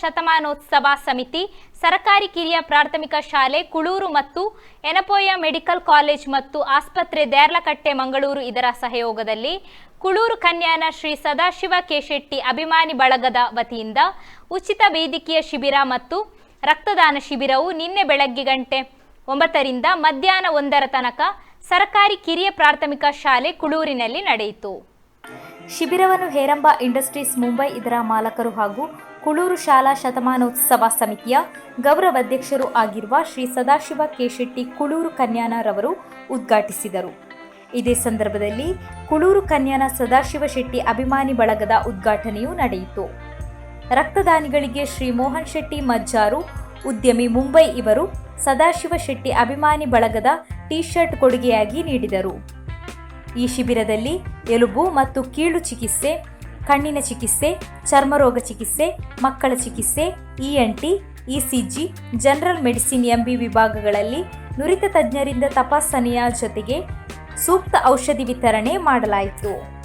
ಶತಮಾನೋತ್ಸವ ಸಮಿತಿ, ಸರಕಾರಿ ಕಿರಿಯ ಪ್ರಾಥಮಿಕ ಶಾಲೆ, ಕುಳೂರು ಮತ್ತು ಎನಪೋಯ ಮೆಡಿಕಲ್ ಕಾಲೇಜ್ ಮತ್ತು ಆಸ್ಪತ್ರೆ ದೇರ್ಲಕಟ್ಟೆ ಮಂಗಳೂರು ಇದರ ಸಹಯೋಗದಲ್ಲಿ ಕುಳೂರು ಕನ್ಯಾನ ಶ್ರೀ ಸದಾಶಿವ ಕೆಶೆಟ್ಟಿ ಅಭಿಮಾನಿ ಬಳಗದ ವತಿಯಿಂದ ಉಚಿತ ವೈದ್ಯಕೀಯ ಶಿಬಿರ ಮತ್ತು ರಕ್ತದಾನ ಶಿಬಿರವು ನಿನ್ನೆ ಬೆಳಗ್ಗೆ ಗಂಟೆ ಒಂಬತ್ತರಿಂದ ಮಧ್ಯಾಹ್ನ ಒಂದರ ತನಕ ಸರಕಾರಿ ಕಿರಿಯ ಪ್ರಾಥಮಿಕ ಶಾಲೆ ಕುಳೂರಿನಲ್ಲಿ ನಡೆಯಿತು. ಶಿಬಿರವನ್ನು ಹೇರಂಬ ಇಂಡಸ್ಟ್ರೀಸ್ ಮುಂಬೈ ಇದರ ಮಾಲಕರು ಹಾಗೂ ಕುಳೂರು ಶಾಲಾ ಶತಮಾನೋತ್ಸವ ಸಮಿತಿಯ ಗೌರವ ಅಧ್ಯಕ್ಷರು ಆಗಿರುವ ಶ್ರೀ ಸದಾಶಿವ ಕೆಶೆಟ್ಟಿ ಕುಳೂರು ಕನ್ಯಾನರವರು ಉದ್ಘಾಟಿಸಿದರು. ಇದೇ ಸಂದರ್ಭದಲ್ಲಿ ಕುಳೂರು ಕನ್ಯಾನ ಸದಾಶಿವ ಶೆಟ್ಟಿ ಅಭಿಮಾನಿ ಬಳಗದ ಉದ್ಘಾಟನೆಯೂ ನಡೆಯಿತು. ರಕ್ತದಾನಿಗಳಿಗೆ ಶ್ರೀ ಮೋಹನ್ ಶೆಟ್ಟಿ ಮಜ್ಜಾರು, ಉದ್ಯಮಿ ಮುಂಬೈ ಇವರು ಸದಾಶಿವ ಶೆಟ್ಟಿ ಅಭಿಮಾನಿ ಬಳಗದ ಟೀ ಶರ್ಟ್ ಕೊಡುಗೆಯಾಗಿ ನೀಡಿದರು. ಈ ಶಿಬಿರದಲ್ಲಿ ಎಲುಬು ಮತ್ತು ಕೀಳು ಚಿಕಿತ್ಸೆ, ಕಣ್ಣಿನ ಚಿಕಿತ್ಸೆ, ಚರ್ಮರೋಗ ಚಿಕಿತ್ಸೆ, ಮಕ್ಕಳ ಚಿಕಿತ್ಸೆ ENT ECG general medicine MB ವಿಭಾಗಗಳಲ್ಲಿ ನುರಿತ ತಜ್ಞರಿಂದ ತಪಾಸಣೆಯ ಜೊತೆಗೆ ಸೂಕ್ತ ಔಷಧಿ ವಿತರಣೆ ಮಾಡಲಾಯಿತು.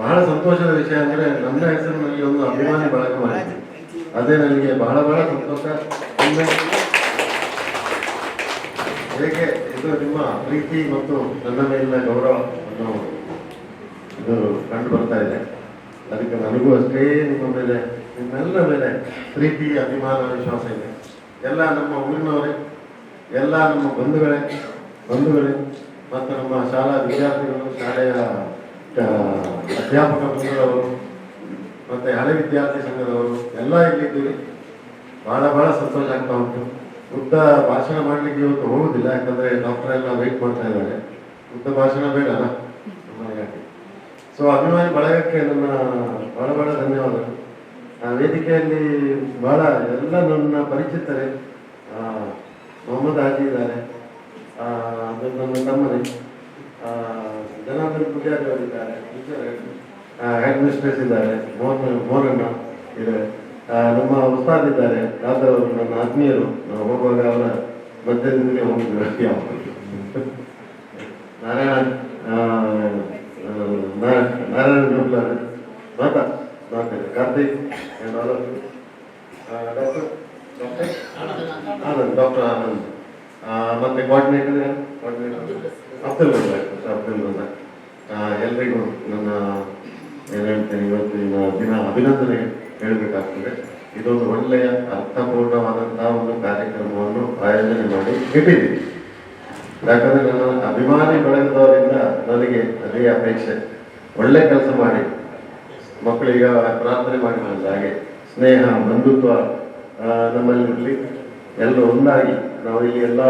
ಬಹಳ ಸಂತೋಷದ ವಿಷಯ ಅಂದ್ರೆ ನನ್ನ ಹೆಸರಿನಲ್ಲಿ ಒಂದು ಅಭಿಮಾನಿ ಬಳಕೆ ಮಾಡಿದೆ ಅದೇ ನನಗೆ ಬಹಳ ಬಹಳ ಸಂತೋಷ. ಹೇಗೆ ಇದು ನಿಮ್ಮ ಪ್ರೀತಿ ಮತ್ತು ನನ್ನ ಮೇಲಿನ ಗೌರವ ಗೌರವವನ್ನು ಇದು ಕಂಡು ಬರ್ತಾ ಇದೆ. ಅದಕ್ಕೆ ನನಗೂ ಅಷ್ಟೇ ನಿಮ್ಮ ಮೇಲೆ, ನಿಮ್ಮೆಲ್ಲ ಮೇಲೆ ಪ್ರೀತಿ, ಅಭಿಮಾನ, ವಿಶ್ವಾಸ ಇದೆ. ಎಲ್ಲ ನಮ್ಮ ಊರಿನವರೇ, ಎಲ್ಲ ನಮ್ಮ ಬಂಧುಗಳೇ ಬಂಧುಗಳೇ, ಮತ್ತು ನಮ್ಮ ಶಾಲಾ ವಿದ್ಯಾರ್ಥಿಗಳು, ಶಾಲೆಯ ಅಧ್ಯಾಪಕ ಸಂಘದವರು, ಮತ್ತೆ ಹಳೆ ವಿದ್ಯಾರ್ಥಿ ಸಂಘದವರು, ಎಲ್ಲ ಇಲ್ಲಿದ್ದೀವಿ ಬಹಳ ಬಹಳ ಸಂತೋಷ ಆಗ್ತಾ ಉಂಟು. ಉದ್ದ ಭಾಷಣ ಮಾಡಲಿಕ್ಕೆ ಇವತ್ತು ಹೋಗುದಿಲ್ಲ, ಯಾಕಂದ್ರೆ ಡಾಕ್ಟರ್ ಎಲ್ಲ ವೆಯ್ಟ್ ಮಾಡ್ತಾ ಇದ್ದಾರೆ. ಉದ್ದ ಭಾಷಣ ಬೇಡಲ್ಲ ಸೊ ಅಭಿಮಾನಿ ಬಳಗಕ್ಕೆ ನನ್ನ ಬಹಳ ಬಹಳ ಧನ್ಯವಾದಗಳು. ವೇದಿಕೆಯಲ್ಲಿ ಬಹಳ ಎಲ್ಲ ನನ್ನ ಪರಿಚಿತರೇ ಮೊಹಮ್ಮದ್ ಹಾಜಿ ಇದ್ದಾರೆ. ನನ್ನ ತಮ್ಮನೇ. ಜನಾರ್ದನ್ ಪೂಜಾರಿ ಅವರಿದ್ದಾರೆ ಹೆಡ್ ಮಿಸ್ಟ್ರೆಸ್ ಇದ್ದಾರೆ ಮೋಹನ್ ಮೋಹನಣ್ಣ ಇದೆ. ನಮ್ಮ ಉಸ್ತಾದ್ ಇದ್ದಾರೆ ಯಾವ್ದಾರು ಅವರು ನನ್ನ ಆತ್ಮೀಯರು. ನಾವು ಹೋಗುವಾಗ ಅವರ ಮಧ್ಯದಿಂದಲೇ ಹೋಗಿದ್ರು. ಯಾವಾಗ ನಾರಾಯಣ ನಾರಾಯಣ ಜೋಗ್ಲಾರ್ ಮಾತಾ ಮಾತಾಡಿ. ಕಾರ್ತಿಕ್ and all ಆ, doctor doctor? Anand doctor Anand. ಮತ್ತೆ ಕೋಆರ್ಡಿನೇಟರ್ ಕೋಆರ್ಡಿನೇಟರ್ ಅಬ್ದುಲ್ ರಜಾಕ್ ಅಬ್ದುಲ್ ರಜಾಕ್ ಎಲ್ರಿಗೂ ನನ್ನ ಏನು ಹೇಳ್ತೇನೆ ಇವತ್ತಿನ ದಿನ ಅಭಿನಂದನೆ ಹೇಳಬೇಕಾಗ್ತದೆ. ಇದೊಂದು ಒಳ್ಳೆಯ ಅರ್ಥಪೂರ್ಣವಾದಂತಹ ಒಂದು ಕಾರ್ಯಕ್ರಮವನ್ನು ಆಯೋಜನೆ ಮಾಡಿ ಇಟ್ಟಿದ್ದೀವಿ. ಯಾಕಂದ್ರೆ ನನ್ನ ಅಭಿಮಾನಿ ಬಳಗದವರಿಂದ ನನಗೆ ಅದೇ ಅಪೇಕ್ಷೆ. ಒಳ್ಳೆ ಕೆಲಸ ಮಾಡಿ. ಮಕ್ಕಳು ಈಗ ಪ್ರಾರ್ಥನೆ ಮಾಡಿ ಬಂದ ಹಾಗೆ. ಸ್ನೇಹ, ಬಂಧುತ್ವ ನಮ್ಮಲ್ಲಿರಲಿ ಎಲ್ಲರೂ ಒಂದಾಗಿ. ನಾವು ಇಲ್ಲಿ ಎಲ್ಲ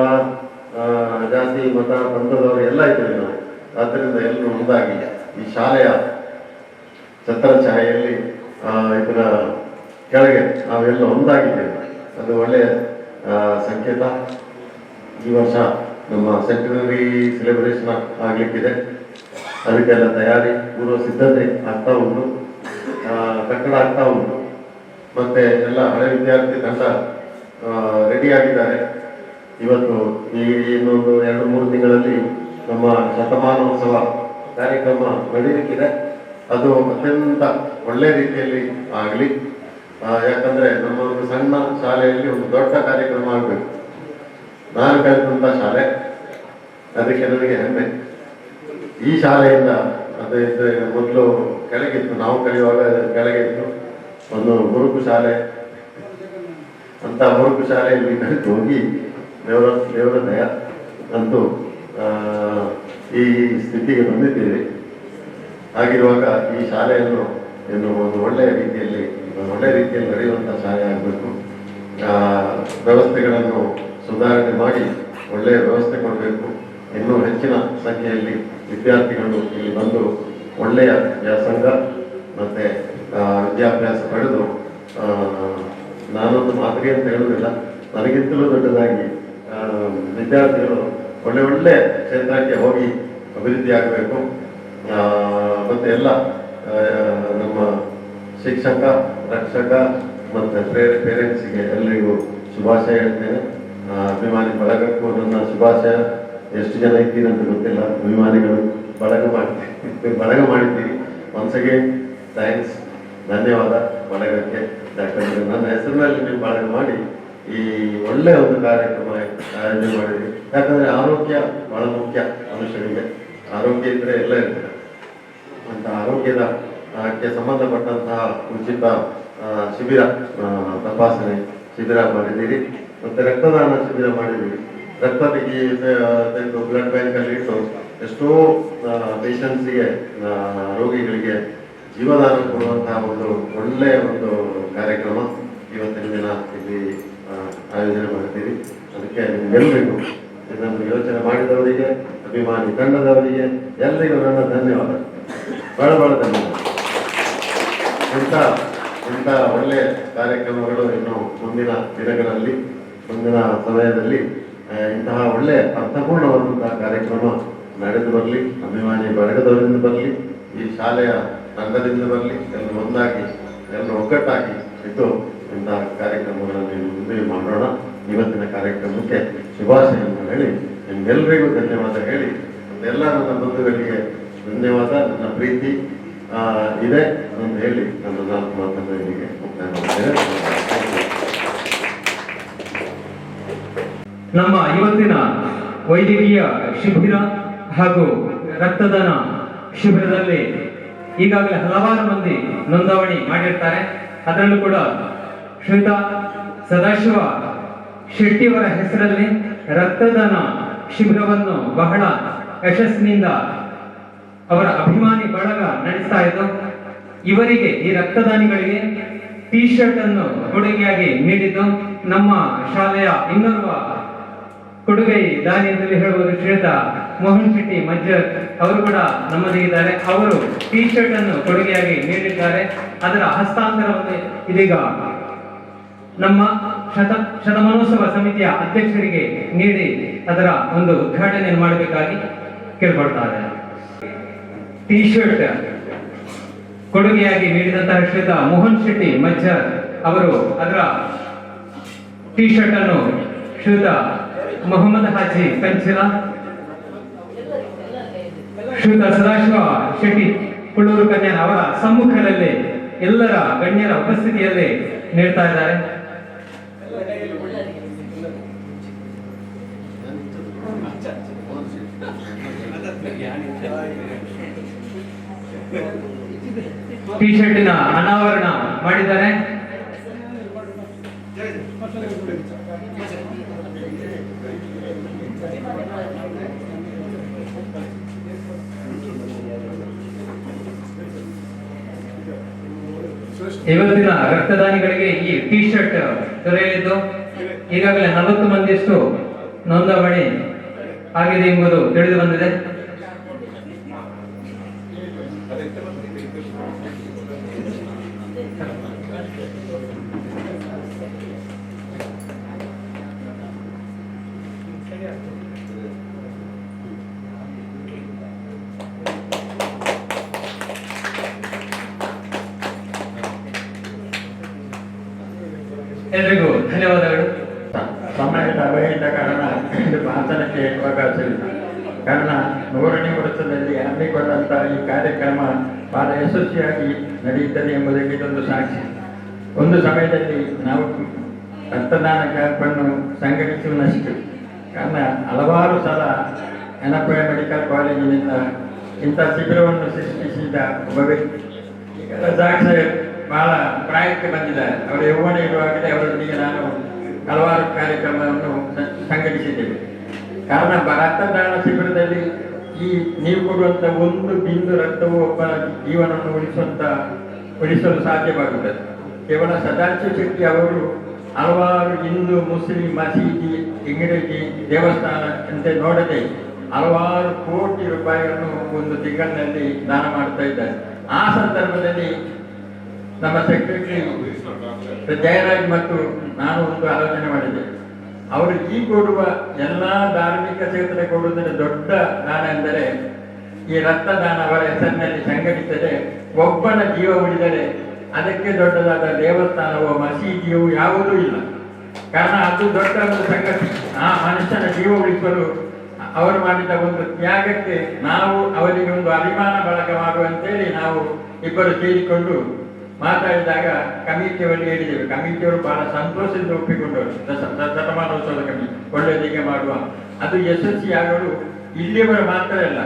ಜಾತಿ, ಮತ, ಪಂಥದವರು ಎಲ್ಲ ಇದ್ದೇವೆ ನಾವು. ಆದ್ದರಿಂದ ಎಲ್ಲರೂ ಒಂದಾಗಿ ಈ ಶಾಲೆಯ ಛತ್ರ ಛಾಯೆಯಲ್ಲಿ ಇದರ ಕೆಳಗೆ ನಾವೆಲ್ಲ ಒಂದಾಗಿದ್ದೇವೆ. ಅದು ಒಳ್ಳೆಯ ಸಂಕೇತ. ಈ ವರ್ಷ ನಮ್ಮ ಸೆಂಟಿನರಿ ಸೆಲೆಬ್ರೇಷನ್ ಆಗಲಿಕ್ಕಿದೆ. ಅದಕ್ಕೆಲ್ಲ ತಯಾರಿ, ಪೂರ್ವ ಸಿದ್ಧತೆ ಆಗ್ತಾ ಉಂಟು. ಕಟ್ಟಡ ಆಗ್ತಾ ಉಂಟು. ಮತ್ತೆ ಎಲ್ಲ ಹಳೆ ವಿದ್ಯಾರ್ಥಿ ತಂಡ ರೆಡಿ ಆಗಿದ್ದಾರೆ. ಇವತ್ತು ಈ ಇನ್ನೊಂದು ಎರಡು, ಮೂರು ತಿಂಗಳಲ್ಲಿ ನಮ್ಮ ಶತಮಾನೋತ್ಸವ ಕಾರ್ಯಕ್ರಮ ನಡೀಲಿಕ್ಕಿದೆ ಅದು ಅತ್ಯಂತ ಒಳ್ಳೆ ರೀತಿಯಲ್ಲಿ ಆಗಲಿ. ಯಾಕಂದ್ರೆ ನಮ್ಮ ಒಂದು ಸಣ್ಣ ಶಾಲೆಯಲ್ಲಿ ಒಂದು ದೊಡ್ಡ ಕಾರ್ಯಕ್ರಮ ಆಗಬೇಕು. ನಾನು ಕಲಿತಂಥ ಶಾಲೆ. ಅದಕ್ಕೆ ನನಗೆ ಹೆಮ್ಮೆ. ಈ ಶಾಲೆಯಿಂದ ಅದೇ ಮೊದಲು ಕೆಳಗಿತ್ತು. ನಾವು ಕಲಿಯುವಾಗ ಕೆಳಗಿತ್ತು. ಒಂದು ಮುರುಕು ಶಾಲೆ. ಅಂತ ಮುರುಕು ಶಾಲೆಯಲ್ಲಿ ಕಲಿತು ಹೋಗಿ ದೇವರ ದೇವರ ದಯ ಅಂತೂ ಈ ಸ್ಥಿತಿಗೆ ಬಂದಿದ್ದೀವಿ ಹಾಗಿರುವಾಗ ಈ ಶಾಲೆಯನ್ನು ಇನ್ನು ಒಂದು ಒಳ್ಳೆಯ ರೀತಿಯಲ್ಲಿ ಒಳ್ಳೆಯ ರೀತಿಯಲ್ಲಿ ನಡೆಯುವಂಥ ಶಾಲೆ ಆಗಬೇಕು. ವ್ಯವಸ್ಥೆಗಳನ್ನು ಸುಧಾರಣೆ ಮಾಡಿ ಒಳ್ಳೆಯ ವ್ಯವಸ್ಥೆ ಕೊಡಬೇಕು. ಇನ್ನೂ ಹೆಚ್ಚಿನ ಸಂಖ್ಯೆಯಲ್ಲಿ ವಿದ್ಯಾರ್ಥಿಗಳು ಇಲ್ಲಿ ಬಂದು ಒಳ್ಳೆಯ ವ್ಯಾಸಂಗ ಮತ್ತು ವಿದ್ಯಾಭ್ಯಾಸ ಪಡೆದು ನಾನೊಂದು ಮಾದರಿ ಅಂತ ಹೇಳುವುದಿಲ್ಲ. ನನಗಿಂತಲೂ ದೊಡ್ಡದಾಗಿ ವಿದ್ಯಾರ್ಥಿಗಳು ಒಳ್ಳೆ ಒಳ್ಳೆ ಕ್ಷೇತ್ರಕ್ಕೆ ಹೋಗಿ ಅಭಿವೃದ್ಧಿ ಆಗಬೇಕು. ಮತ್ತೆ ಎಲ್ಲ ನಮ್ಮ ಶಿಕ್ಷಕ, ರಕ್ಷಕ ಮತ್ತೆ ಪೇರೆಂಟ್ಸ್ಗೆ ಎಲ್ಲರಿಗೂ ಶುಭಾಶಯ ಹೇಳ್ತೇನೆ. ಅಭಿಮಾನಿ ಬಳಗಕ್ಕೂ ನನ್ನ ಶುಭಾಶಯ. ಎಷ್ಟು ಜನ ಇದ್ದೀರಿ ಅಂತ ಗೊತ್ತಿಲ್ಲ. ಅಭಿಮಾನಿಗಳು ಬಳಗ ಮಾಡ್ತೀವಿ ಬಳಗ ಮಾಡಿದ್ದೀರಿ. ಮನಸ್ಸಿಗೆ ಥ್ಯಾಂಕ್ಸ್ ಧನ್ಯವಾದ ಬಳಗಕ್ಕೆ. ಯಾಕಂದ್ರೆ ನನ್ನ ಹೆಸರಿನಲ್ಲಿ ನೀವು ಬಳಗ ಮಾಡಿ ಈ ಒಳ್ಳೆಯ ಒಂದು ಕಾರ್ಯಕ್ರಮ ಆಯೋಜನೆ ಮಾಡಿದ್ರಿ ಯಾಕಂದ್ರೆ ಆರೋಗ್ಯ ಬಹಳ ಮುಖ್ಯ ಮನುಷ್ಯನಿಗೆ. ಆರೋಗ್ಯ ಇದ್ರೆ ಎಲ್ಲ ಇರ್ತದೆ ಅಂತ ಆರೋಗ್ಯದ ಸಂಬಂಧಪಟ್ಟಂತಹ ಉಚಿತ ಶಿಬಿರ ತಪಾಸಣೆ ಶಿಬಿರ ಮಾಡಿದ್ದೀರಿ. ಮತ್ತೆ ರಕ್ತದಾನ ಶಿಬಿರ ಮಾಡಿದ್ದೀರಿ. ರಕ್ತ ತೆಗಿ ಬ್ಲಡ್ ಬ್ಯಾಂಕ್ ಅಲ್ಲಿ ಇಟ್ಟು ಎಷ್ಟೋ ಪೇಷಂಟ್ಸ್ಗೆ ರೋಗಿಗಳಿಗೆ ಜೀವದಾನ ಕೊಡುವಂತಹ ಒಂದು ಒಳ್ಳೆಯ ಒಂದು ಕಾರ್ಯಕ್ರಮ ಇವತ್ತಿನ ದಿನ ಇಲ್ಲಿ ಆಯೋಜನೆ ಮಾಡಿದ್ದೀರಿ ಅದಕ್ಕೆ ನಿಮ್ಗೆಲ್ಲರಿಗೂ ಇದನ್ನು ಯೋಚನೆ ಮಾಡಿದವರಿಗೆ, ಅಭಿಮಾನಿ ತಂಡದವರಿಗೆ ಎಲ್ಲರಿಗೂ ನನ್ನ ಧನ್ಯವಾದ. ಬಹಳ ಬಹಳ ಧನ್ಯವಾದ. ಇಂಥ ಇಂಥ ಒಳ್ಳೆಯ ಕಾರ್ಯಕ್ರಮಗಳು ಇನ್ನು ಮುಂದಿನ ದಿನಗಳಲ್ಲಿ, ಮುಂದಿನ ಸಮಯದಲ್ಲಿ ಇಂತಹ ಒಳ್ಳೆಯ ಅರ್ಥಪೂರ್ಣವಾದಂತಹ ಕಾರ್ಯಕ್ರಮ ನಡೆದು ಬರಲಿ, ಅಭಿಮಾನಿ ಬಳಗದವರಿಂದ ಬರಲಿ, ಈ ಶಾಲೆಯ ತಂಡದಿಂದ ಬರಲಿ, ಎಲ್ಲರೂ ಒಂದಾಗಿ, ಎಲ್ಲರೂ ಒಗ್ಗಟ್ಟಾಗಿ ಇದ್ದು ಇಂತಹ ಕಾರ್ಯಕ್ರಮಗಳನ್ನು ಮುಂದೆ ಮಾಡೋಣ. ಇವತ್ತಿನ ಕಾರ್ಯಕ್ರಮಕ್ಕೆ ಶುಭಾಶಯವನ್ನು ಹೇಳಿ ನಿಮ್ಗೆಲ್ರಿಗೂ ಧನ್ಯವಾದ ಹೇಳಿ, ಎಲ್ಲ ನನ್ನ ಬಂಧುಗಳಿಗೆ ಧನ್ಯವಾದ, ನನ್ನ ಪ್ರೀತಿ ಇದೆ ಅಂತ ಹೇಳಿ ನನ್ನ ನಾಲ್ಕು ಮಾತನ್ನು ನಮ್ಮ ಇವತ್ತಿನ ವೈದ್ಯಕೀಯ ಶಿಬಿರ ಹಾಗೂ ರಕ್ತದಾನ ಶಿಬಿರದಲ್ಲಿ ಈಗಾಗಲೇ ಹಲವಾರು ಮಂದಿ ನೋಂದಾವಣಿ ಮಾಡಿರ್ತಾರೆ. ಅದರಲ್ಲೂ ಕೂಡ ಶ್ವೇತಾ ಸದಾಶಿವ ಶೆಟ್ಟಿಯವರ ಹೆಸರಲ್ಲಿ ರಕ್ತದಾನ ಶಿಬಿರವನ್ನು ಬಹಳ ಯಶಸ್ಸಿನಿಂದ ಅವರ ಅಭಿಮಾನಿ ಬಳಗ ನಡೆಸ್ತಾ ಇದ್ದು, ಇವರಿಗೆ ಈ ರಕ್ತದಾನಿಗಳಿಗೆ ಟಿ ಶರ್ಟ್ ಅನ್ನು ಕೊಡುಗೆಯಾಗಿ ನೀಡಿದ್ದು, ನಮ್ಮ ಶಾಲೆಯ ಇನ್ನೋರ್ವ ಕೊಡುಗೆ ದಾನಿ ಅಂತಲೇ ಹೇಳುವುದು ಶ್ರೇತ ಮೋಹನ್ ಶೆಟ್ಟಿ ಮಜ್ಜರ್ ಅವರು ಕೂಡ ನಮ್ಮದಿದ್ದಾರೆ ಅವರು ಟಿ ಶರ್ಟ್ ಅನ್ನು ಕೊಡುಗೆಯಾಗಿ ನೀಡಿದ್ದಾರೆ. ಅದರ ಹಸ್ತಾಂತರವನ್ನು ಇದೀಗ ನಮ್ಮ ಶತ ಶತಮಾನೋತ್ಸವ ಸಮಿತಿಯ ಅಧ್ಯಕ್ಷರಿಗೆ ನೀಡಿ ಅದರ ಒಂದು ಉದ್ಘಾಟನೆ ಮಾಡಬೇಕಾಗಿ ಕೇಳ್ಕೊಳ್ತಾರೆ. ಟಿ ಶರ್ಟ್ ಕೊಡುಗೆಯಾಗಿ ನೀಡಿದಂತಹ ಶ್ರೀತ ಮೋಹನ್ ಶೆಟ್ಟಿ ಮಜ್ಜರ್ ಅವರು ಅದರ ಟಿ ಶರ್ಟ್ ಅನ್ನು ಶ್ರೀತ ಮೊಹಮ್ಮದ್ ಹಾಜಿ ಕಂಚಿಲ ಶ್ರೀತ ಸದಾಶಿವ ಶೆಟ್ಟಿ ಕುಳ್ಳೂರು ಕನ್ಯಾನ ಅವರ ಸಮ್ಮುಖದಲ್ಲಿ ಎಲ್ಲರ ಗಣ್ಯರ ಉಪಸ್ಥಿತಿಯಲ್ಲಿ ನೀಡ್ತಾ ಇದ್ದಾರೆ. ಟಿ ಶರ್ಟಿನ ಅನಾವರಣ ಮಾಡಿದ್ದಾರೆ. ಇವತ್ತಿನ ರಕ್ತದಾನಿಗಳಿಗೆ ಈ ಟಿ ಶರ್ಟ್ ದೊರೆಯಲಿದ್ದು ಈಗಾಗಲೇ ನಲವತ್ತು ಮಂದಿಯಷ್ಟು ನೋಂದಾವಣಿ ಆಗಿದೆ ಎಂಬುದು ತಿಳಿದು ಬಂದಿದೆ ಎಲ್ರಿಗೂ ಧನ್ಯವಾದಗಳು ಸಮಯದ ಅಭಯದ ಕಾರಣ ಇದು ಭಾಷಣಕ್ಕೆ ಅವಕಾಶವಿಲ್ಲ ಕಾರಣ ನೂರನೇ ವರ್ಷದಲ್ಲಿ ಹಮ್ಮಿಕೊಂಡಂತಹ ಈ ಕಾರ್ಯಕ್ರಮ ಬಹಳ ಯಶಸ್ವಿಯಾಗಿ ನಡೆಯುತ್ತದೆ ಎಂಬುದಕ್ಕೆ ಇದೊಂದು ಸಾಕ್ಷಿ. ಒಂದು ಸಮಯದಲ್ಲಿ ನಾವು ರಕ್ತದಾನ ಕ್ಯಾಂಪನ್ನು ಸಂಘಟಿಸುವಷ್ಟು ಕಾರಣ ಹಲವಾರು ಸಲ ಎನಪುಯ ಮೆಡಿಕಲ್ ಕಾಲೇಜಿನಿಂದ ಇಂಥ ಶಿಬಿರವನ್ನು ಸೃಷ್ಟಿಸಿದ ಒಬ್ಬ ವ್ಯಕ್ತಿ. ಸಾಕ್ಷಿ ಬಹಳ ಪ್ರಾಯಕ್ಕೆ ಬಂದಿದ್ದಾರೆ. ಅವರು ಯೌವನ ಇರುವಾಗಲೇ ಅವರೊಂದಿಗೆ ನಾನು ಹಲವಾರು ಕಾರ್ಯಕ್ರಮವನ್ನು ಸಂಘಟಿಸಿದ್ದೇವೆ. ಕಾರಣ ರಕ್ತದಾನ ಶಿಬಿರದಲ್ಲಿ ಈ ನೀವು ಕೊಡುವಂತ ಒಂದು ಬಿಂದು ರಕ್ತವು ಒಬ್ಬ ಜೀವನವನ್ನು ಉಳಿಸುವಂತ ಉಳಿಸಲು ಸಾಧ್ಯವಾಗುತ್ತದೆ. ಕೇವಲ ಸದಾಶಿವ ಶೆಟ್ಟಿ ಅವರು ಹಲವಾರು ಹಿಂದೂ ಮುಸ್ಲಿಂ ಮಸೀದಿ ಇಂಗ್ರೇಜಿ ದೇವಸ್ಥಾನ ಅಂತ ನೋಡದೆ ಹಲವಾರು ಕೋಟಿ ರೂಪಾಯಿಗಳನ್ನು ಒಂದು ತಿಂಗಳಿನಲ್ಲಿ ದಾನ ಮಾಡ್ತಾ ಇದ್ದಾರೆ. ಆ ಸಂದರ್ಭದಲ್ಲಿ ನಮ್ಮ ಸೆಕ್ರೆಟರಿ ಜಯರಾಜ್ ಮತ್ತು ನಾನು ಒಂದು ಆಲೋಚನೆ ಮಾಡಿದ್ದೆ ಅವರು ಈ ಕೊಡುವ ಎಲ್ಲಾ ಧಾರ್ಮಿಕ ಕ್ಷೇತ್ರ ಕೊಡುವುದರ ದೊಡ್ಡ ದಾನ ಎಂದರೆ ಈ ರಕ್ತದಾನ ಅವರ ಹೆಸರಿನಲ್ಲಿ ಸಂಘಟಿಸದೆ ಒಬ್ಬನ ಜೀವ ಉಳಿದರೆ ಅದಕ್ಕೆ ದೊಡ್ಡದಾದ ದೇವಸ್ಥಾನವೋ ಮಸೀದಿಯೋ ಯಾವುದೂ ಇಲ್ಲ. ಕಾರಣ ಅದು ದೊಡ್ಡ ಒಂದು ಸಂಗತಿ ಆ ಮನುಷ್ಯನ ಜೀವ ಉಳಿಸಲು ಅವರು ಮಾಡಿದ ಒಂದು ತ್ಯಾಗಕ್ಕೆ ನಾವು ಅವರಿಗೆ ಒಂದು ಅಭಿಮಾನ ಬಳಕೆ ಮಾಡುವಂತೇಳಿ ನಾವು ಇಬ್ಬರು ಸೇರಿಕೊಂಡು ಮಾತಾಡಿದಾಗ ಕಮಿಟಿಯವರು ಹೇಳಿದ್ದೇವೆ ಕಮಿಟಿಯವರು ಬಹಳ ಸಂತೋಷದಿಂದ ಒಪ್ಪಿಕೊಂಡವರು. ಶತಮಾನೋತ್ಸವದ ಕಮಿಟಿ. ಒಳ್ಳೆಯದಿಗೆ ಮಾಡುವ. ಅದು ಯಶಸ್ವಿಯಾಗಲು ಇಲ್ಲಿಯವರು ಮಾತ್ರ ಅಲ್ಲ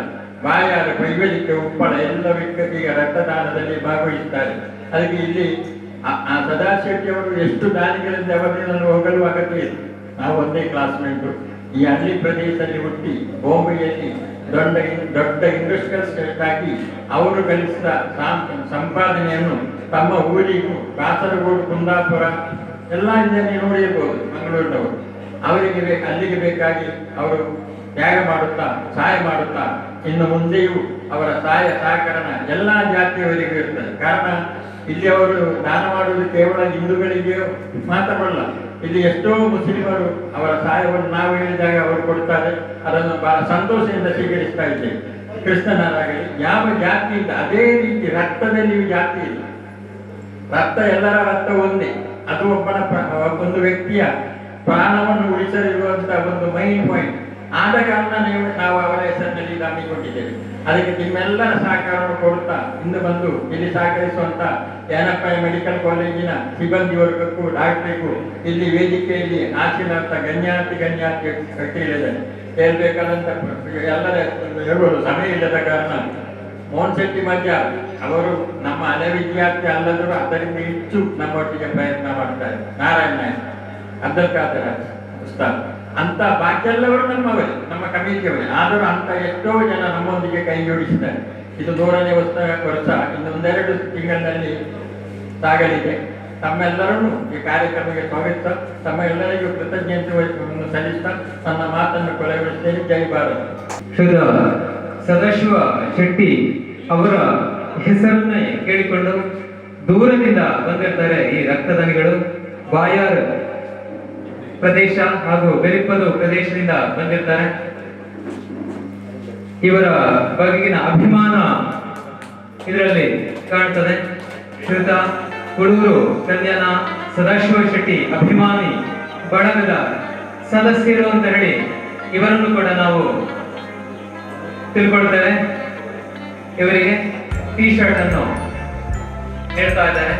ಬಾಯಾರ ಕೈವೇದಿಕ ಉಪ್ಪಳ ಎಲ್ಲ ವ್ಯಕ್ತಿಗೆ ರಕ್ತದಾನದಲ್ಲಿ ಭಾಗವಹಿಸುತ್ತಾರೆ. ಅದಕ್ಕೆ ಇಲ್ಲಿ ಆ- ಆ ಸದಾಶೆಟ್ಟಿ ಅವರು ಎಷ್ಟು ದಾನಿಗಳಿಂದ ಅವರನ್ನು ಹೋಗಲು ಅಗತ್ಯ ನಾವು ಒಂದೇ ಕ್ಲಾಸ್ಮೇಟು ಈ ಹಳ್ಳಿ ಪ್ರದೇಶದಲ್ಲಿ ಹುಟ್ಟಿ ಬಾಂಬೆಯಲ್ಲಿ ದೊಡ್ಡ ದೊಡ್ಡ ಇಂಡಸ್ಟ್ರಿಯಲ್ ಆಗಿ ಅವರು ಗಳಿಸಿದ ಸಂಪಾದನೆಯನ್ನು ತಮ್ಮ ಊರಿಗೂ, ಕಾಸರಗೋಡು, ಕುಂದಾಪುರ ಎಲ್ಲ ಇದನ್ನೇ ನೋಡಿರ್ಬೋದು ಮಂಗಳೂರಿನವರು. ಅವರಿಗೆ ಅಲ್ಲಿಗೆ ಬೇಕಾಗಿ ಅವರು ತ್ಯಾಗ ಮಾಡುತ್ತಾ, ಸಹಾಯ ಮಾಡುತ್ತಾ, ಇನ್ನು ಮುಂದೆಯೂ ಅವರ ಸಹಾಯ, ಸಹಕರಣ ಎಲ್ಲ ಜಾತಿಯವರಿಗೂ ಇರ್ತದೆ. ಕಾರಣ, ಇಲ್ಲಿ ಅವರು ದಾನ ಮಾಡುವುದು ಕೇವಲ ಹಿಂದೂಗಳಿಗೆ ಮಾತ್ರವಲ್ಲ ಇಲ್ಲಿ ಎಷ್ಟೋ ಮುಸ್ಲಿಮರು ಅವರ ಸಹಾಯವನ್ನು ನಾವು ಹೇಳಿದಾಗ ಅವರು ಕೊಡ್ತಾರೆ ಅದನ್ನು ಬಹಳ ಸಂತೋಷದಿಂದ ಸ್ವೀಕರಿಸ್ತಾ ಇದ್ದೇವೆ. ಕೃಷ್ಣನಾಗಲಿ ಯಾವ ಜಾತಿ ಇಲ್ಲ. ಅದೇ ರೀತಿ ರಕ್ತದಲ್ಲಿ ಜಾತಿ ಇಲ್ಲ. ರಕ್ತ ಎಲ್ಲರ ರಕ್ತ ಒಂದೇ. ಅದು ಒಬ್ಬನ ಒಂದು ವ್ಯಕ್ತಿಯ ಪ್ರಾಣವನ್ನು ಉಳಿಸಲಿರುವಂತಹ ಒಂದು ಮೈನ್ ಪಾಯಿಂಟ್ ಆದ ಕಾರಣ ನೀವು, ನಾವು ಅವರ ಹೆಸರಿನಲ್ಲಿ ನಂಬಿಕೊಂಡಿದ್ದೇವೆ ಅದಕ್ಕೆ ನಿಮ್ಮೆಲ್ಲರ ಸಹಕಾರವನ್ನು ಕೊಡುತ್ತಾ ಇಂದು ಬಂದು ಇಲ್ಲಿ ಸಹಕರಿಸುವಂತ ಏನಪ್ಪ ಮೆಡಿಕಲ್ ಕಾಲೇಜಿನ ಸಿಬ್ಬಂದಿ ವರ್ಗಕ್ಕೂ ಡಾಕ್ಟರಿಗೂ ಇಲ್ಲಿ ವೇದಿಕೆಯಲ್ಲಿ ಆಶೀರ್ವಾದ ಗಣ್ಯಾತಿ ಗಣ್ಯಾತಿ ವ್ಯಕ್ತಿಗಳಿದ್ದಾರೆ ಹೇಳ್ಬೇಕಾದಂತ ಎಲ್ಲರ ಹೇಳ್ಬೋದು, ಸಮಯ ಇಲ್ಲದ ಕಾರಣ. ಮೋಹನ್ ಶೆಟ್ಟಿ ಮಧ್ಯ ಅವರು ನಮ್ಮ ಹಳೆ ವಿದ್ಯಾರ್ಥಿ ಅಲ್ಲದರೂ ಅದರಿಂದ ಹೆಚ್ಚು ನಮ್ಮೊಟ್ಟಿಗೆ ಪ್ರಯತ್ನ ಮಾಡ್ತಾರೆ ನಾರಾಯಣ ಅಬ್ದುಲ್ ಖಾದರ್ ಉಸ್ತಾದ್. ಅಂತ ಬಾಕಿ ಎಲ್ಲವರು ನಮ್ಮವರೇ ನಮ್ಮ ಕಮಿಟಿಯವರೇ ಆದರೂ ಅಂತ ಎಷ್ಟೋ ಜನ ನಮ್ಮೊಂದಿಗೆ ಕೈ ಜೋಡಿಸಿದ್ದಾರೆ. ಇದು ನೂರನೇ ವರ್ಷ ವರ್ಷ, ಇನ್ನು ಒಂದೆರಡು ತಿಂಗಳಲ್ಲಿ ಸಾಗಲಿದೆ ತಮ್ಮೆಲ್ಲರನ್ನು ಈ ಕಾರ್ಯಕ್ರಮಕ್ಕೆ ಸ್ವಾಗತ ತಮ್ಮ ಎಲ್ಲರಿಗೂ ಕೃತಜ್ಞತೆಯನ್ನು ಸಲ್ಲಿಸ್ತಾ ತನ್ನ ಮಾತನ್ನು ಕೊನೆಗೊಳಿಸ್ತೇನೆ ಜೈ ಭಾರತ್. ಸದಾಶಿವ ಶೆಟ್ಟಿ ಅವರ ಹೆಸರನ್ನೇ ಕೇಳಿಕೊಂಡು ದೂರದಿಂದ ಬಂದಿರ್ತಾರೆ ಈ ರಕ್ತದಾನಿಗಳು. ಬಾಯಾರ್ ಪ್ರದೇಶ ಹಾಗೂ ಬೆರಿಪ್ಪದು ಪ್ರದೇಶದಿಂದ ಬಂದಿರ್ತಾರೆ. ಇವರ ಬಗೆಗಿನ ಅಭಿಮಾನ ಇದರಲ್ಲಿ ಕಾಣ್ತದೆ. ಶ್ರುತ ಹುಡುಗರು ಕಲ್ಯಾಣ, ಸದಾಶಿವ ಶೆಟ್ಟಿ ಅಭಿಮಾನಿ ಬಳಗದ ಸದಸ್ಯರು ಅಂತ ಹೇಳಿ ಇವರನ್ನು ಕೂಡ ನಾವು ತಿಳ್ಕೊಳ್ತೇವೆ. ಇವರಿಗೆ ಟಿ ಶರ್ಟ್ ಅನ್ನು ಹೇಳ್ತಾ ಇದ್ದಾರೆ.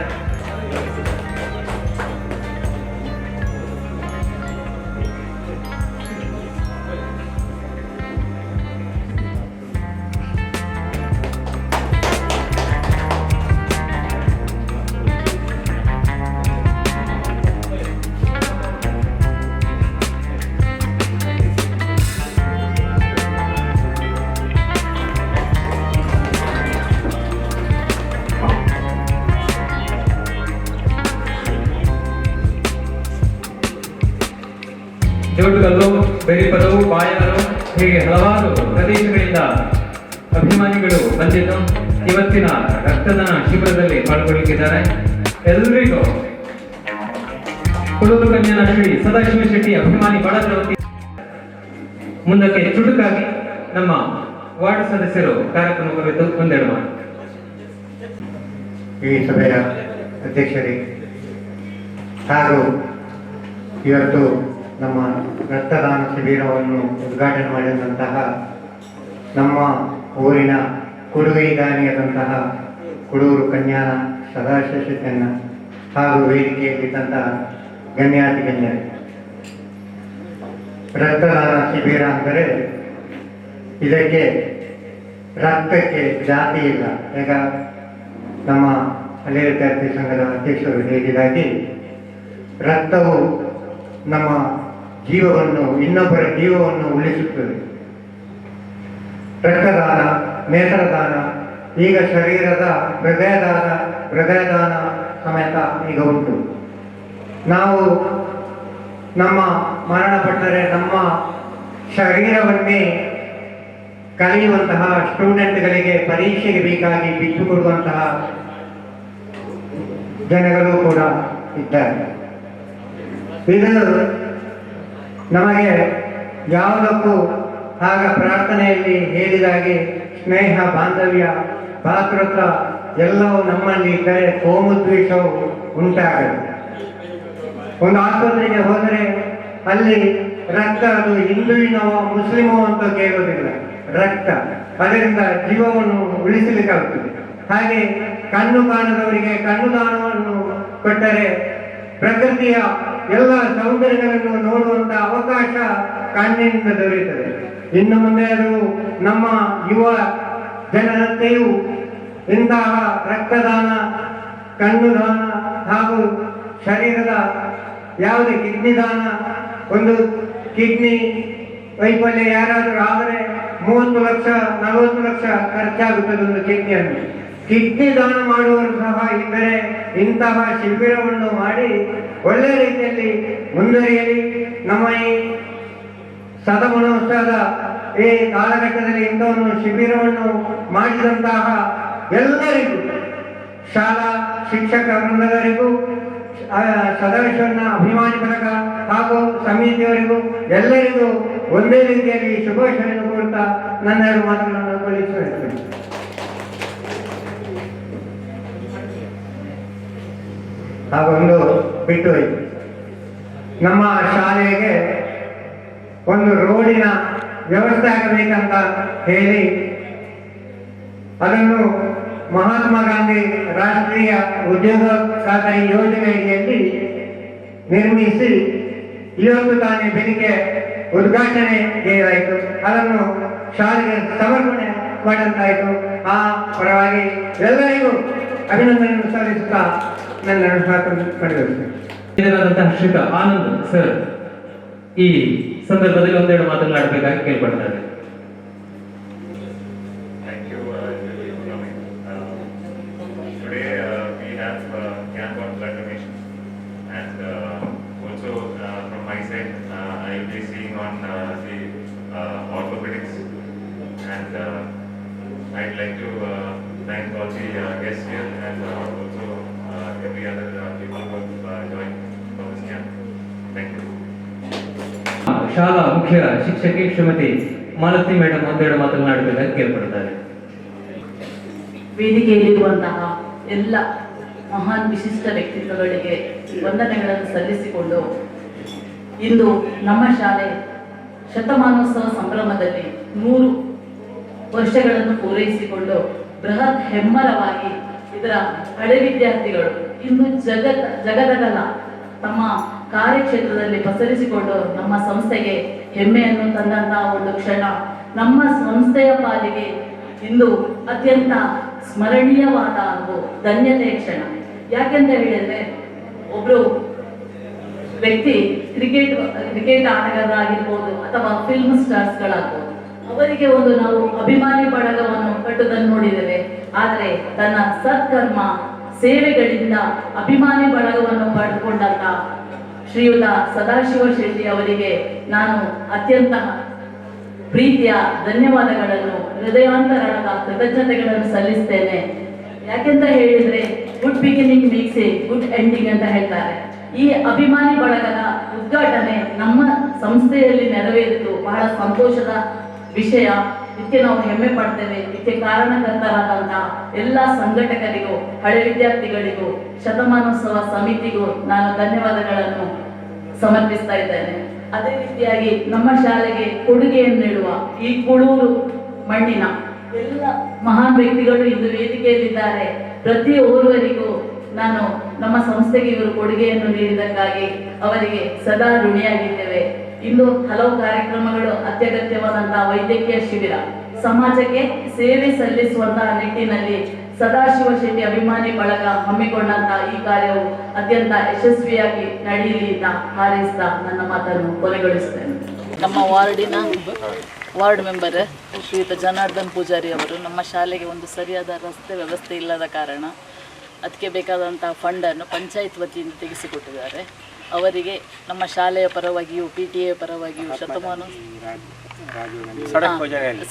ಬಾಯರು, ಹೀಗೆ ಹಲವಾರು ಪ್ರದೇಶಗಳಿಂದ ಅಭಿಮಾನಿಗಳು ಬಂದಿದ್ದು ಇವತ್ತಿನ ರಕ್ತದಾನ ಶಿಬಿರದಲ್ಲಿ ಪಾಲ್ಗೊಳ್ಳಿದ್ದಾರೆ ಎಲ್ರಿಗೂ ಕುಳೂರು ಕನ್ಯಾನ ಶ್ರೀ ಸದಾಶಿವ ಶೆಟ್ಟಿ ಅಭಿಮಾನಿ ಬಳಗದ ವತಿ ಮುಂದಕ್ಕೆ ಚುಟುಕಾಗಿ ನಮ್ಮ ವಾರ್ಡ್ ಸದಸ್ಯರು ಕಾರ್ಯಕ್ರಮ ಕುರಿತು ಒಂದೆರಡು ಈ ಸಭೆಯ ಅಧ್ಯಕ್ಷರೇ ಹಾಗೂ ಇವತ್ತು ನಮ್ಮ ರಕ್ತದಾನ ಶಿಬಿರವನ್ನು ಉದ್ಘಾಟನೆ ಮಾಡಿದಂತಹ ನಮ್ಮ ಊರಿನ ಕುಡುಗೈ ದಾನಿಯಾದಂತಹ ಕುಡೂರು ಕನ್ಯಾನ ಸದಾಶಿವನ ಹಾಗೂ ವೇದಿಕೆಯಲ್ಲಿದ್ದಂತಹ ಗಣ್ಯಾತಿ ಗಣ್ಯರು. ರಕ್ತದಾನ ಶಿಬಿರ ಅಂದರೆ ಇದಕ್ಕೆ ರಕ್ತಕ್ಕೆ ಜಾತಿ ಇಲ್ಲ. ಈಗ ನಮ್ಮ ಹಳೆಯ ವಿದ್ಯಾರ್ಥಿ ಸಂಘದ ಅಧ್ಯಕ್ಷರು ಹೇಳಿದಾಗಿ ರಕ್ತವು ನಮ್ಮ ಜೀವವನ್ನು, ಇನ್ನೊಬ್ಬರ ಜೀವವನ್ನು ಉಳಿಸುತ್ತದೆ. ರಕ್ತದಾನ, ನೇತ್ರದಾನ, ಈಗ ಶರೀರದ ಹೃದಯದಾನ ಹೃದಯದಾನ ಸಮೇತ ಈಗ ಉಂಟು. ನಾವು ನಮ್ಮ ಮರಣಪಟ್ಟರೆ ನಮ್ಮ ಶರೀರವನ್ನೇ ಕಲಿಯುವಂತಹ ಸ್ಟೂಡೆಂಟ್ಗಳಿಗೆ ಪರೀಕ್ಷೆಗೆ ಬೇಕಾಗಿ ಬಿಟ್ಟುಕೊಡುವಂತಹ ಜನಗಳು ಕೂಡ ಇದ್ದಾರೆ. ಇದು ನಮಗೆ ಯಾವುದಕ್ಕೂ ಆಗ ಪ್ರಾರ್ಥನೆಯಲ್ಲಿ ಹೇಳಿದಾಗೆ ಸ್ನೇಹ, ಬಾಂಧವ್ಯ, ಭಾತೃತ್ವ ಎಲ್ಲವೂ ನಮ್ಮಲ್ಲಿ ಇದ್ದರೆ ಕೋಮುದ್ವೇಷವು ಉಂಟಾಗುತ್ತೆ ಒಂದು ಆಸ್ಪತ್ರೆಗೆ ಹೋದರೆ ಅಲ್ಲಿ ರಕ್ತ, ಅದು ಹಿಂದುವಿನವೋ ಮುಸ್ಲಿಮೋ ಅಂತ ಕೇಳೋದಿಲ್ಲ ರಕ್ತ, ಅದರಿಂದ ಜೀವವನ್ನು ಉಳಿಸಲಿಕ್ಕಾಗುತ್ತದೆ. ಹಾಗೆ ಕಣ್ಣು ಕಾಣದವರಿಗೆ ಕಣ್ಣು ದಾನವನ್ನು ಕೊಟ್ಟರೆ ಪ್ರಕೃತಿಯ ಎಲ್ಲ ಸೌಂದರ್ಯಗಳನ್ನು ನೋಡುವಂತ ಅವಕಾಶ ಕಣ್ಣಿನಿಂದ ದೊರೆಯುತ್ತದೆ. ಇನ್ನು ಮುಂದೆ ಅದು ನಮ್ಮ ಯುವ ಜನತೆಯು ಇಂತಹ ರಕ್ತದಾನ ಕಣ್ಣು ದಾನ ಹಾಗೂ ಶರೀರದ ಯಾವುದೇ ಕಿಡ್ನಿ ದಾನ, ಒಂದು ಕಿಡ್ನಿ ವೈಫಲ್ಯ ಯಾರಾದರೂ ಆದರೆ ಮೂವತ್ತು ಲಕ್ಷ, ನಲವತ್ತು ಲಕ್ಷ ಖರ್ಚಾಗುತ್ತದೆ ಒಂದು ಕಿಡ್ನಿಯನ್ನು ಕಿಡ್ನಿ ದಾನ ಮಾಡುವರು ಸಹ ಇದ್ದರೆ ಇಂತಹ ಶಿಬಿರವನ್ನು ಮಾಡಿ ಒಳ್ಳೆ ರೀತಿಯಲ್ಲಿ ಮುನ್ನಡೆಯಲಿ. ನಮ್ಮ ಈ ಸದಮನೋತ್ಸವದ ಈ ಕಾಲಘಟ್ಟದಲ್ಲಿ ಇಂಥವನ್ನು ಶಿಬಿರವನ್ನು ಮಾಡಿದಂತಹ ಎಲ್ಲರಿಗೂ ಶಾಲಾ ಶಿಕ್ಷಕ ವೃಂದದವರಿಗೂ ಸದಸ್ಯರನ್ನ ಅಭಿಮಾನಿ ಹಾಗೂ ಸಮಿತಿಯವರಿಗೂ ಎಲ್ಲರಿಗೂ ಒಂದೇ ರೀತಿಯಲ್ಲಿ ಶುಭಾಶಯನ್ನು ಕೊಡ್ತಾ ನನ್ನೆರಡು ಮಾತುಗಳನ್ನು ಕೊಲಿಸುತ್ತೇನೆ ಒಂದು ಬಿಟ್ಟು ಹೋಯಿತು. ನಮ್ಮ ಶಾಲೆಗೆ ಒಂದು ರೋಡಿನ ವ್ಯವಸ್ಥೆ ಆಗಬೇಕಂತ ಹೇಳಿ ಅದನ್ನು ಮಹಾತ್ಮ ಗಾಂಧಿ ರಾಷ್ಟ್ರೀಯ ಉದ್ಯೋಗ ಖಾತರಿ ಯೋಜನೆಯಲ್ಲಿ ನಿರ್ಮಿಸಿ ಇವತ್ತು ತಾನೇ ಬೆಳಿಗ್ಗೆ ಉದ್ಘಾಟನೆ ಏನಾಯಿತು ಅದನ್ನು ಶಾಲೆಗೆ ಸಮರ್ಪಣೆ ಮಾಡಂತಾಯಿತು ಆ ಪರವಾಗಿ ಎಲ್ಲರಿಗೂ ಅಭಿನಂದನೆ ಸಲ್ಲಿಸುತ್ತಾ ನನ್ನ ಎರಡು ಇದರಾದಂತಹ ಶ್ರೀತ ಆನಂದ್ ಸರ್ ಈ ಸಂದರ್ಭದಲ್ಲಿ ಒಂದೆರಡು ಮಾತನಾಡಬೇಕಾಗಿ ಕೇಳ್ಕೊಳ್ತಾರೆ. ಶಾಲಾ ಮುಖ್ಯ ಶಿಕ್ಷಕಿ ಶ್ರೀಮತಿ ಮಾಲತಿ ಮೇಡಮ್ ಒಂದೆರಡು ಮಾತನಾಡಬೇಕಾಗಿ ಕೇಳ್ಪಡ್ತಾರೆ ವೇದಿಕೆಯಲ್ಲಿರುವಂತಹ ಎಲ್ಲ ಮಹಾನ್ ವಿಶಿಷ್ಟ ವ್ಯಕ್ತಿತ್ವಗಳಿಗೆ ವಂದನೆಗಳನ್ನು ಸಲ್ಲಿಸಿಕೊಂಡು ಇಂದು ನಮ್ಮ ಶಾಲೆ ಶತಮಾನೋತ್ಸವ ಸಂಭ್ರಮದಲ್ಲಿ ನೂರು ವರ್ಷಗಳನ್ನು ಪೂರೈಸಿಕೊಂಡು ಬೃಹತ್ ಹೆಮ್ಮರವಾಗಿ ಇದರ ಹಳೆ ವಿದ್ಯಾರ್ಥಿಗಳು ಇಂದು ಜಗತ್ ಜಗದಗಲ ತಮ್ಮ ಕಾರ್ಯಕ್ಷೇತ್ರದಲ್ಲಿ ಪಸರಿಸಿಕೊಂಡು ನಮ್ಮ ಸಂಸ್ಥೆಗೆ ಹೆಮ್ಮೆಯನ್ನು ತಂದಂತಹ ಒಂದು ಕ್ಷಣ ನಮ್ಮ ಸಂಸ್ಥೆಯ ಪಾಲಿಗೆ ಇಂದು ಅತ್ಯಂತ ಸ್ಮರಣೀಯವಾದ ಒಂದು ಧನ್ಯತೆಯ ಕ್ಷಣ. ಯಾಕೆಂತ ಹೇಳಿದ್ರೆ, ಒಬ್ರು ವ್ಯಕ್ತಿ ಕ್ರಿಕೆಟ್ ಕ್ರಿಕೆಟ್ ಆಟಗಾರರಾಗಿರ್ಬೋದು ಅಥವಾ ಫಿಲ್ಮ್ ಸ್ಟಾರ್ಸ್ಗಳಾಗ್ಬೋದು ಅವರಿಗೆ ಒಂದು ನಾವು ಅಭಿಮಾನಿ ಬಳಗವನ್ನು ಕಟ್ಟುದನ್ನು ನೋಡಿದ್ದೇವೆ. ಆದರೆ ತನ್ನ ಸತ್ಕರ್ಮ ಸೇವೆಗಳಿಂದ ಅಭಿಮಾನಿ ಬಳಗವನ್ನು ಪಡೆದುಕೊಂಡಂತ ಶ್ರೀಯುತ ಸದಾಶಿವ ಶೆಟ್ಟಿ ಅವರಿಗೆ ನಾನು ಅತ್ಯಂತ ಪ್ರೀತಿಯ ಧನ್ಯವಾದಗಳನ್ನು ಹೃದಯಾಂತರಣದ ಕೃತಜ್ಞತೆಗಳನ್ನು ಸಲ್ಲಿಸ್ತೇನೆ. ಯಾಕೆಂತ ಹೇಳಿದ್ರೆ good beginning makes good ending ಅಂತ ಹೇಳ್ತಾರೆ. ಈ ಅಭಿಮಾನಿ ಬಳಗದ ಉದ್ಘಾಟನೆ ನಮ್ಮ ಸಂಸ್ಥೆಯಲ್ಲಿ ನೆರವೇರಿತು. ಬಹಳ ಸಂತೋಷದ ವಿಷಯ. ಇದಕ್ಕೆ ನಾವು ಹೆಮ್ಮೆ ಪಡ್ತೇವೆ. ಇದಕ್ಕೆ ಕಾರಣಕರ್ತರಾದಂತಹ ಎಲ್ಲ ಸಂಘಟಕರಿಗೂ, ಹಳೆ ವಿದ್ಯಾರ್ಥಿಗಳಿಗೂ, ಶತಮಾನೋತ್ಸವ ಸಮಿತಿಗೂ ನಾನು ಧನ್ಯವಾದಗಳನ್ನು ಸಮರ್ಪಿಸ್ತಾ ಇದ್ದೇನೆ. ಅದೇ ರೀತಿಯಾಗಿ ನಮ್ಮ ಶಾಲೆಗೆ ಕೊಡುಗೆಯನ್ನು ನೀಡುವ ಈ ಕುಳೂರು ಮಣ್ಣಿನ ಎಲ್ಲ ಮಹಾನ್ ವ್ಯಕ್ತಿಗಳು ಇಂದು ವೇದಿಕೆಯಲ್ಲಿದ್ದಾರೆ. ಪ್ರತಿ ಓರ್ವರಿಗೂ ನಾನು ನಮ್ಮ ಸಂಸ್ಥೆಗೆ ಇವರು ಕೊಡುಗೆಯನ್ನು ನೀಡಿದ್ದಕ್ಕಾಗಿ ಅವರಿಗೆ ಸದಾ ಋಣಿಯಾಗಿದ್ದೇವೆ. ಇಂದು ಹಲವು ಕಾರ್ಯಕ್ರಮಗಳು ಅತ್ಯಗತ್ಯವಾದಂತಹ ವೈದ್ಯಕೀಯ ಶಿಬಿರ. ಸಮಾಜಕ್ಕೆ ಸೇವೆ ಸಲ್ಲಿಸುವಂತಹ ನಿಟ್ಟಿನಲ್ಲಿ ಸದಾಶಿವ ಶೆಟ್ಟಿ ಅಭಿಮಾನಿ ಬಳಗ ಹಮ್ಮಿಕೊಂಡಂತಹ ಈ ಕಾರ್ಯವು ಅತ್ಯಂತ ಯಶಸ್ವಿಯಾಗಿ ನಡೆಯಲಿ ಅಂತ ಹಾರೈಸ್ತಾ ನನ್ನ ಮಾತನ್ನು ಕೊನೆಗೊಳಿಸುತ್ತೇನೆ. ನಮ್ಮ ವಾರ್ಡಿನ ವಾರ್ಡ್ ಮೆಂಬರ್ ಶ್ರೀಯುತ ಜನಾರ್ದನ್ ಪೂಜಾರಿ ಅವರು ನಮ್ಮ ಶಾಲೆಗೆ ಒಂದು ಸರಿಯಾದ ರಸ್ತೆ ವ್ಯವಸ್ಥೆ ಇಲ್ಲದ ಕಾರಣ ಅದಕ್ಕೆ ಬೇಕಾದಂಥ ಫಂಡನ್ನು ಪಂಚಾಯತ್ ವತಿಯಿಂದ ತೆಗೆಸಿಕೊಟ್ಟಿದ್ದಾರೆ. ಅವರಿಗೆ ನಮ್ಮ ಶಾಲೆಯ ಪರವಾಗಿಯೂ ಪಿ ಟಿ ಎ ಪರವಾಗಿಯೂ ಶತಮಾನ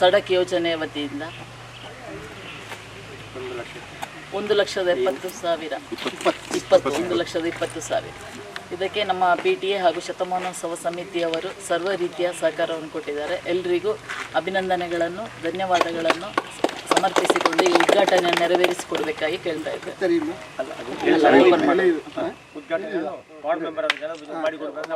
ಸಡಕ್ ಯೋಜನೆಯ ವತಿಯಿಂದ. ಒಂದು ಲಕ್ಷದ ಎಪ್ಪತ್ತು ಸಾವಿರ. ಇಪ್ಪತ್ತು. ಒಂದು ಲಕ್ಷದ ಇಪ್ಪತ್ತು ಸಾವಿರ. ಇದಕ್ಕೆ ನಮ್ಮ ಪಿ ಟಿ ಎ ಹಾಗೂ ಶತಮಾನೋತ್ಸವ ಸಮಿತಿಯವರು ಸರ್ವ ರೀತಿಯ ಸಹಕಾರವನ್ನು ಕೊಟ್ಟಿದ್ದಾರೆ. ಎಲ್ರಿಗೂ ಅಭಿನಂದನೆಗಳನ್ನು ಧನ್ಯವಾದಗಳನ್ನು. ಸಮರ್ಪಿಸಿಕೊಂಡು ಈ ಉದ್ಘಾಟನೆ ನೆರವೇರಿಸಿಕೊಡ್ಬೇಕಾಗಿ ಕೇಳ್ತಾ ಇದ್ದೆ. ಮಾಡಿಕೊಡ್ಬೇಕು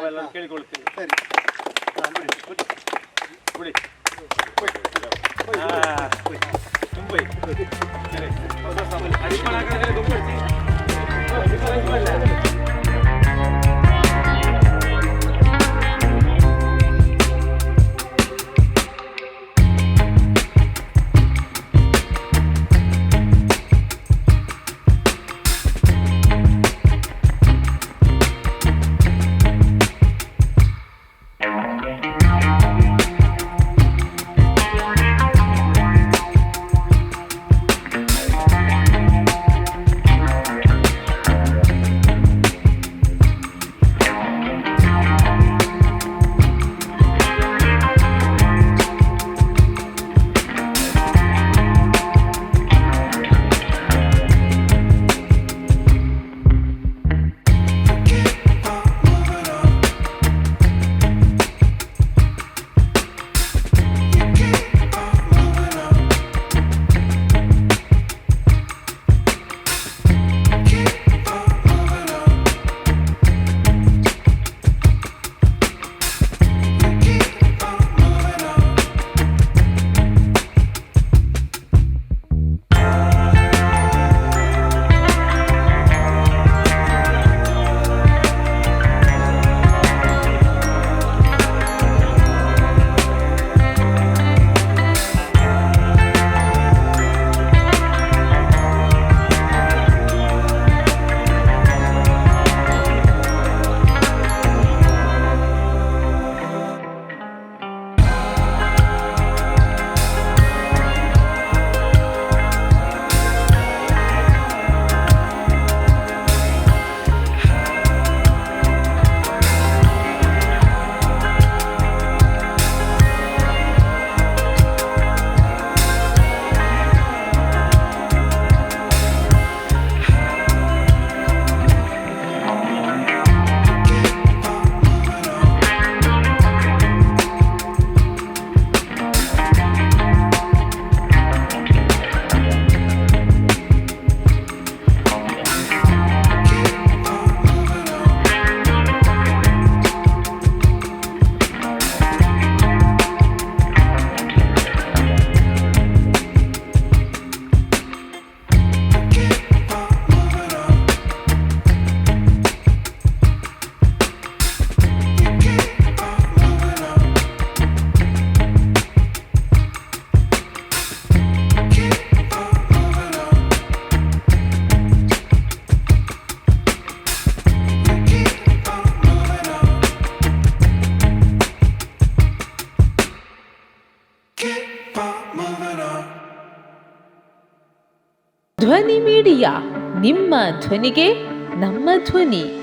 ಮೀಡಿಯಾ ನಿಮ್ಮ ಧ್ವನಿಗೆ ನಮ್ಮ ಧ್ವನಿ.